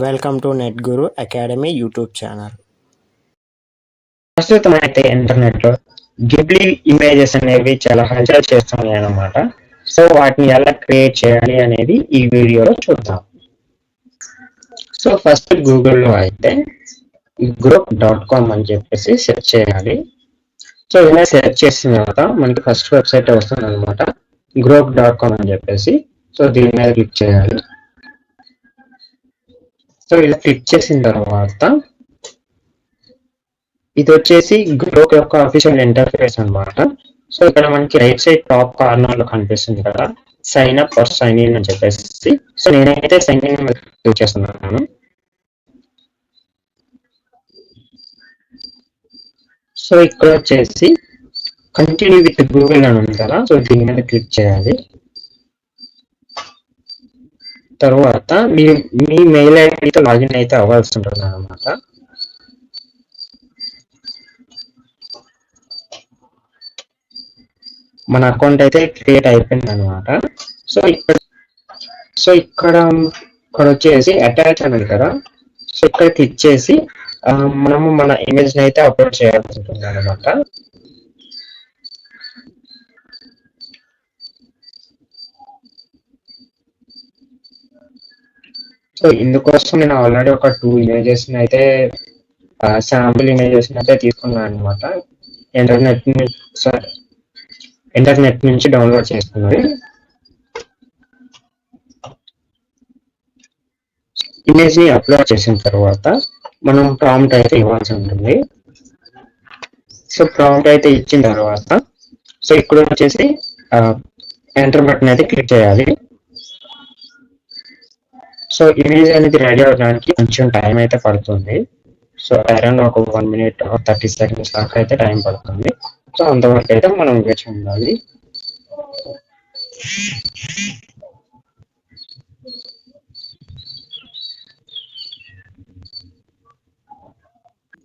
Welcome to net guru academy YouTube channel ప్రస్తుతం అయితే ఇంటర్నెట్లో గిబ్లీ ఇమేజెస్ అనేవి చాలా హల్చల్ చేస్తున్నాయి అన్నమాట. సో వాటిని ఎలా క్రియేట్ చేయాలి అనేది ఈ వీడియోలో చూద్దాం. సో ఫస్ట్ గూగుల్లో అయితే గ్రూప్ డాట్ కామ్ అని చెప్పేసి సెర్చ్ చేయాలి. సో ఇలా సెర్చ్ చేసిన తర్వాత మనకి ఫస్ట్ వెబ్సైట్ వస్తుంది అనమాట గ్రూప్ డాట్ కామ్ అని చెప్పేసి. సో దీని మీద క్లిక్ చేయాలి. సో ఇలా క్లిక్ చేసిన తర్వాత ఇది వచ్చేసి గ్రోక్ యొక్క అఫీషియల్ ఇంటర్ఫేస్ అనమాట సో ఇక్కడ మనకి రైట్ సైడ్ టాప్ కార్నర్లో కనిపిస్తుంది కదా sign up for sign in అని చెప్పేసి. సో నేనైతే సైన్ ఇన్ క్లిక్ చేస్తున్నాను సో ఇక్కడ వచ్చేసి కంటిన్యూ విత్ గూగుల్ అని ఉంది కదా సో దీని మీద క్లిక్ చేయాలి. తర్వాత మీ మీ మెయిల్ ఐడితో లాగిన్ అయితే అవ్వాల్సి ఉంటుంది అనమాట మన అకౌంట్ అయితే క్రియేట్ అయిపోయింది అనమాట సో ఇక్కడ సో ఇక్కడ ఇక్కడ వచ్చేసి అటాచ్ అనేది కదా. సో ఇక్కడ క్లిక్ చేసి మనము మన ఇమేజ్ని అయితే అప్లోడ్ చేయాల్సి ఉంటుంది అనమాట సో ఇందుకోసం నేను ఆల్రెడీ ఒక టూ ఇమేజెస్ అయితే శాంపుల్ ఇమేజెస్ అయితే తీసుకున్నాను అనమాట ఇంటర్నెట్ సారీ ఇంటర్నెట్ నుంచి డౌన్లోడ్ చేసుకున్నది ఇమేజ్ని అప్లోడ్ చేసిన తర్వాత మనం ప్రాంప్ట్ అయితే ఇవ్వాల్సి ఉంటుంది. సో ప్రాంప్ట్ అయితే ఇచ్చిన తర్వాత సో ఇక్కడ వచ్చేసి ఎంటర్ బటన్ అయితే క్లిక్ చేయాలి. సో ఇమేజ్ అనేది రెడీ అవడానికి కొంచెం టైం అయితే పడుతుంది. సో అరౌండ్ ఒక వన్ మినిట్ థర్టీ సెకండ్స్ దాకా అయితే టైం పడుతుంది. సో అంతవరకు అయితే మనం వేచి ఉండాలి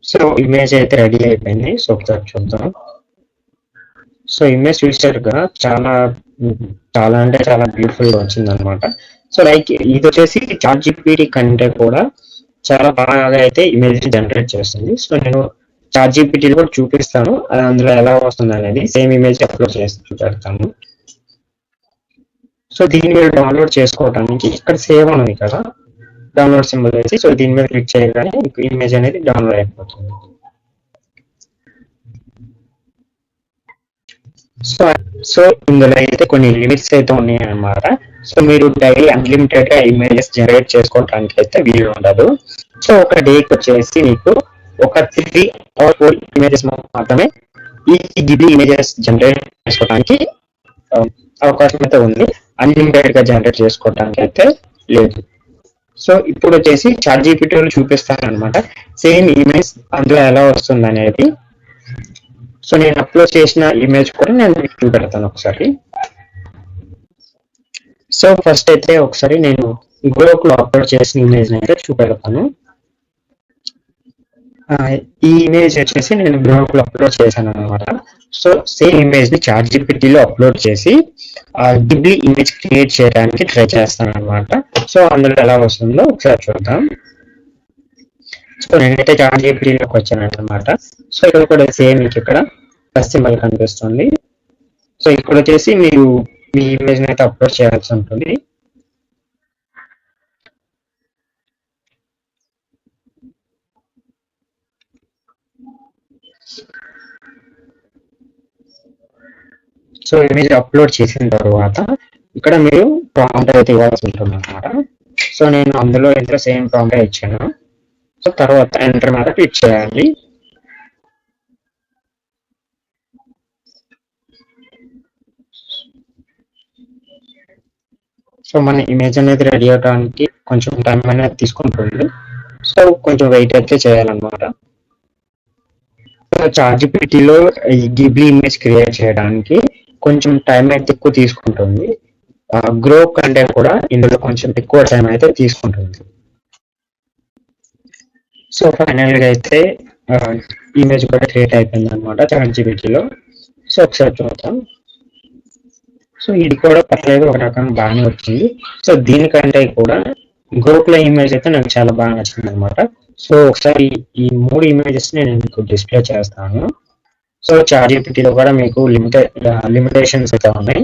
సో ఇమేజ్ అయితే రెడీ అయిపోయింది. సో ఒకసారి చూద్దాం. సో ఇమేజ్ చూసారుగా చాలా చాలా అంటే చాలా బ్యూటిఫుల్గా వచ్చింది అనమాట సో లైక్ ఇది వచ్చేసి చాట్ జీపీటీ కంటే కూడా చాలా బాగా అయితే ఇమేజ్ జనరేట్ చేస్తుంది. సో నేను చాట్ జీపీటీ కూడా చూపిస్తాను. అది అందులో ఎలా వస్తుంది అనేది సేమ్ ఇమేజ్ అప్లోడ్ చేసి చూపెడతాను. సో దీన్ని మీరు డౌన్లోడ్ చేసుకోవడానికి ఇక్కడ సేవ్ అని ఉంది కదా డౌన్లోడ్ సింబల్ వేసి సో దీని మీద క్లిక్ చేయగానే మీకు ఇమేజ్ అనేది డౌన్లోడ్ అయిపోతుంది. సో సో ఇందులో అయితే కొన్ని లిమిట్స్ అయితే ఉన్నాయి అన్నమాట సో మీరు డైలీ అన్లిమిటెడ్గా ఇమేజెస్ జనరేట్ చేసుకోవడానికి అయితే వీలు ఉండదు. సో ఒక డేకి వచ్చేసి మీకు ఒక త్రీ ఆర్ ఫోర్ ఇమేజెస్ మాత్రమే ఈ గిబి ఇమేజెస్ జనరేట్ చేసుకోవడానికి అవకాశం అయితే ఉంది. అన్లిమిటెడ్గా జనరేట్ చేసుకోవడానికి అయితే లేదు. సో ఇప్పుడు వచ్చేసి చాట్ జీపీటీలో చూపిస్తాను అనమాట సేమ్ ఇమేజ్ అందులో ఎలా వస్తుంది అనేది సో నేను అప్లోడ్ చేసిన ఇమేజ్ కూడా నేను మీకు చూపెడతాను ఒకసారి. సో ఫస్ట్ అయితే ఒకసారి నేను గ్రోక్లో అప్లోడ్ చేసిన ఇమేజ్ అయితే చూపెడతాను. ఈ ఇమేజ్ వచ్చేసి నేను గ్రోక్లో అప్లోడ్ చేశాను అనమాట సో సేమ్ ఇమేజ్ని చాట్ జీపీటీలో అప్లోడ్ చేసి గిబ్లీ ఇమేజ్ క్రియేట్ చేయడానికి ట్రై చేస్తాను అనమాట సో అందులో ఎలా వస్తుందో ఒకసారి చూద్దాం. సో నేనైతే చార్ట్ జీపీటీలోకి వచ్చాను అనమాట సో ఇక్కడ కూడా సేమ్ మీకు ఇక్కడ ప్లస్ సింబల్ కనిపిస్తుంది. సో ఇక్కడ వచ్చేసి మీరు మీ ఇమేజ్ అయితే అప్లోడ్ చేయాల్సి ఉంటుంది. సో ఇమేజ్ అప్లోడ్ చేసిన తర్వాత ఇక్కడ మీరు ప్రాంప్ట్ అయితే ఇవ్వాల్సి ఉంటుంది అనమాట సో నేను అందులో ఇందులో సేమ్ ప్రాంప్ట్ ఇచ్చాను. సో తర్వాత ఎంటర్ మీద క్లిక్ చేయాలి. సో మన ఇమేజ్ అనేది రెడీ అవడానికి కొంచెం టైం అనేది తీసుకుంటుంది సో కొంచెం వెయిట్ అయితే చేయాలన్నమాట. సో చార్జ్లో గిబ్లీ ఇమేజ్ క్రియేట్ చేయడానికి కొంచెం టైం అయితే ఎక్కువ తీసుకుంటుంది. గ్రో కంటే కూడా ఇందులో కొంచెం ఎక్కువ టైం అయితే తీసుకుంటుంది. సో ఫైనల్గా అయితే ఇమేజ్ కూడా క్రియేట్ అయిపోయింది అనమాట చార్ట్ సో ఒకసారి చూద్దాం. సో ఇది కూడా పర్లేదు ఒక రకంగా బాగానే వచ్చింది. సో దీనికంటే కూడా గోకుల ఇమేజ్ అయితే నాకు చాలా బాగా నచ్చింది అనమాట సో ఒకసారి ఈ మూడు ఇమేజెస్ నేను మీకు డిస్ప్లే చేస్తాను. సో చాట్ కూడా మీకు లిమిటెడ్ లిమిటేషన్స్ అయితే ఉన్నాయి.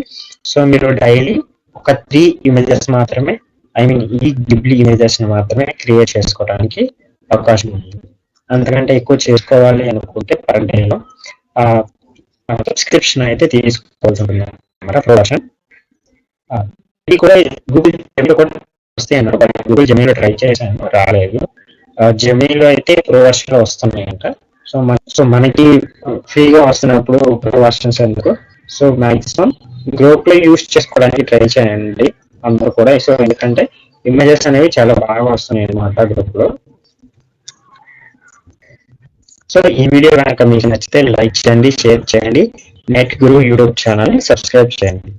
సో మీరు డైలీ ఒక త్రీ ఇమేజెస్ మాత్రమే ఐ మీన్ ఈ గిబ్లీ ఇమేజెస్ మాత్రమే క్రియేట్ చేసుకోవడానికి అవకాశం ఉంది. అంతకంటే ఎక్కువ చేసుకోవాలి అనుకుంటే పర్ డేలో సబ్స్క్రిప్షన్ అయితే తీసుకోవాల్సి ఉంటుంది. అన్నమాట ప్రొడక్షన్ ఇది కూడా గూగుల్ జమీలో కూడా వస్తాయి అన్నారు. బట్ గూగుల్ జమీలో ట్రై చేశాను రాలేదు. జమీలో అయితే ప్రో లో వస్తున్నాయంట. సో మన సో మనకి ఫ్రీగా వస్తున్నప్పుడు ప్రో వర్షన్స్ ఎందుకు? సో మాక్సిమం గ్రూప్లో యూస్ చేసుకోవడానికి ట్రై చేయండి. అందరూ కూడా. సో ఎందుకంటే ఇమేజెస్ అనేవి చాలా బాగా వస్తున్నాయి అనమాట గ్రూప్లో. సో ఈ వీడియో కనుక మీకు నచ్చితే లైక్ చేయండి షేర్ చేయండి. నెట్ గురు యూట్యూబ్ ఛానల్ని సబ్స్క్రైబ్ చేయండి.